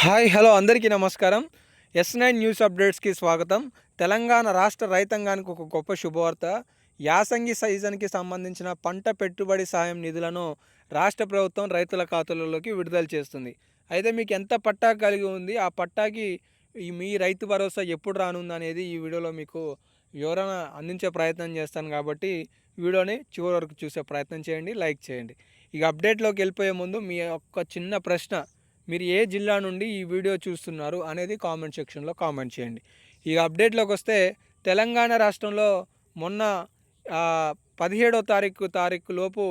Hi hello అందరికీ నమస్కారం. Yes nine news అప్డేట్స్కి స్వాగతం. తెలంగాణ రాష్ట్ర రైతాంగానికి ఒక గొప్ప శుభవార్త. యాసంగి సీజన్కి సంబంధించిన పంట పెట్టుబడి సాయం నిధులను రాష్ట్ర ప్రభుత్వం రైతుల ఖాతాలలోకి విడుదల చేస్తుంది. అయితే మీకు ఎంత పట్టా కలిగి ఉంది? ఆ పట్టాకి మీ రైతు భరోసా ఎప్పుడు రానుంది అనేది ఈ వీడియోలో మీకు వివరణ అందించే ప్రయత్నం చేస్తాను కాబట్టి వీడియోని చివరి వరకు చూసే ప్రయత్నం చేయండి లైక్ చేయండి. ఇక అప్డేట్లోకి వెళ్ళిపోయే ముందు మీ యొక్క చిన్న ప్రశ్న. మీరు ఏ జిల్లా నుండి ఈ వీడియో చూస్తున్నారు అనేది కామెంట్ సెక్షన్లో కామెంట్ చేయండి. ఈ అప్డేట్లోకి వస్తే తెలంగాణ రాష్ట్రంలో మొన్న పదిహేడో తారీఖు తారీఖు లోపు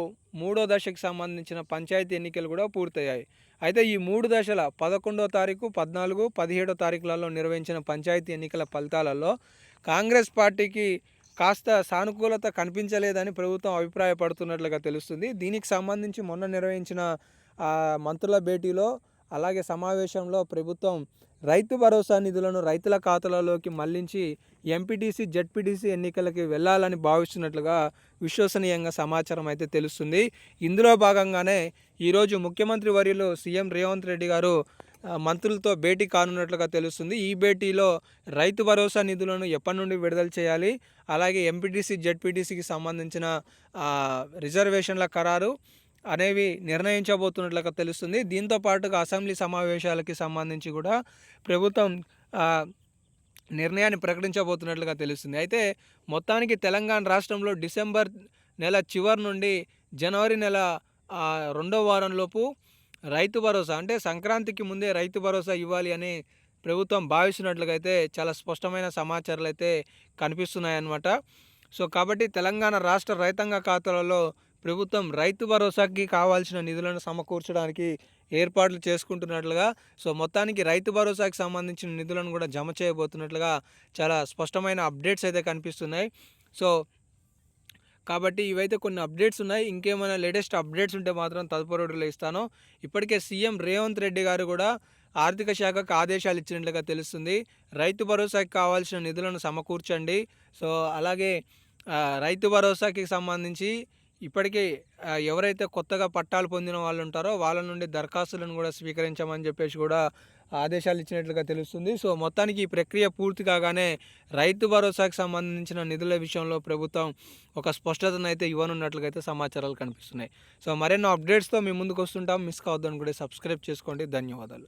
మూడో దశకు సంబంధించిన పంచాయతీ ఎన్నికలు కూడా పూర్తయ్యాయి. అయితే ఈ మూడు దశల పదకొండో తారీఖు పద్నాలుగు పదిహేడో తారీఖులలో నిర్వహించిన పంచాయతీ ఎన్నికల ఫలితాలలో కాంగ్రెస్ పార్టీకి కాస్త సానుకూలత కనిపించలేదని ప్రభుత్వం అభిప్రాయపడుతున్నట్లుగా తెలుస్తుంది. దీనికి సంబంధించి మొన్న నిర్వహించిన మంత్రుల భేటీలో అలాగే సమావేశంలో ప్రభుత్వం రైతు భరోసా నిధులను రైతుల ఖాతాలలోకి మళ్ళించి ఎంపీటీసీ జడ్పీటీసీ ఎన్నికలకి వెళ్ళాలని భావిస్తున్నట్లుగా విశ్వసనీయంగా సమాచారం అయితే తెలుస్తుంది. ఇందులో భాగంగానే ఈరోజు ముఖ్యమంత్రి వర్యులు సీఎం రేవంత్ రెడ్డి గారు మంత్రులతో భేటీ కానున్నట్లుగా తెలుస్తుంది. ఈ భేటీలో రైతు భరోసా నిధులను ఎప్పటి నుండి విడుదల చేయాలి? అలాగే ఎంపీటీసీ జెడ్పీటీసీకి సంబంధించిన రిజర్వేషన్ల ఖరారు అనేవి నిర్ణయించబోతున్నట్లుగా తెలుస్తుంది. దీంతో పాటుగా అసెంబ్లీ సమావేశాలకి సంబంధించి కూడా ప్రభుత్వం నిర్ణయాన్ని ప్రకటించబోతున్నట్లుగా తెలుస్తుంది. అయితే మొత్తానికి తెలంగాణ రాష్ట్రంలో డిసెంబర్ నెల చివరి నుండి జనవరి నెల రెండో వారంలోపు రైతు భరోసా అంటే సంక్రాంతికి ముందే రైతు భరోసా ఇవ్వాలి అని ప్రభుత్వం భావిస్తున్నట్లుగా అయితే చాలా స్పష్టమైన సమాచారాలు అయితే కనిపిస్తున్నాయన్నమాట. సో కాబట్టి తెలంగాణ రాష్ట్ర రైతాంగ ఖాతాలలో ప్రభుత్వం రైతు భరోసాకి కావాల్సిన నిధులను సమకూర్చడానికి ఏర్పాట్లు చేసుకుంటున్నట్లుగా సో మొత్తానికి రైతు భరోసాకి సంబంధించిన నిధులను కూడా జమ చేయబోతున్నట్లుగా చాలా స్పష్టమైన అప్డేట్స్ అయితే కనిపిస్తున్నాయి. సో కాబట్టి ఇవైతే కొన్ని అప్డేట్స్ ఉన్నాయి. ఇంకేమైనా లేటెస్ట్ అప్డేట్స్ ఉంటే మాత్రం తదుపరి ఇస్తాను. ఇప్పటికే సీఎం రేవంత్ రెడ్డి గారు కూడా ఆర్థిక శాఖకు ఆదేశాలు ఇచ్చినట్లుగా తెలుస్తుంది. రైతు భరోసాకి కావాల్సిన నిధులను సమకూర్చండి. సో అలాగే రైతు భరోసాకి సంబంధించి ఇప్పటికీ ఎవరైతే కొత్తగా పట్టాలు పొందిన వాళ్ళు ఉంటారో వాళ్ళ నుండి దరఖాస్తులను కూడా స్వీకరించమని చెప్పేసి కూడా ఆదేశాలు ఇచ్చినట్లుగా తెలుస్తుంది. సో మొత్తానికి ఈ ప్రక్రియ పూర్తి కాగానే రైతు భరోసాకి సంబంధించిన నిధుల విషయంలో ప్రభుత్వం ఒక స్పష్టతను అయితే ఇవ్వనున్నట్లుగా అయితే సమాచారాలు కనిపిస్తున్నాయి. సో మరెన్నో అప్డేట్స్తో మీ ముందుకు వస్తుంటాం మిస్ కావద్దని కూడా సబ్స్క్రైబ్ చేసుకోండి. ధన్యవాదాలు.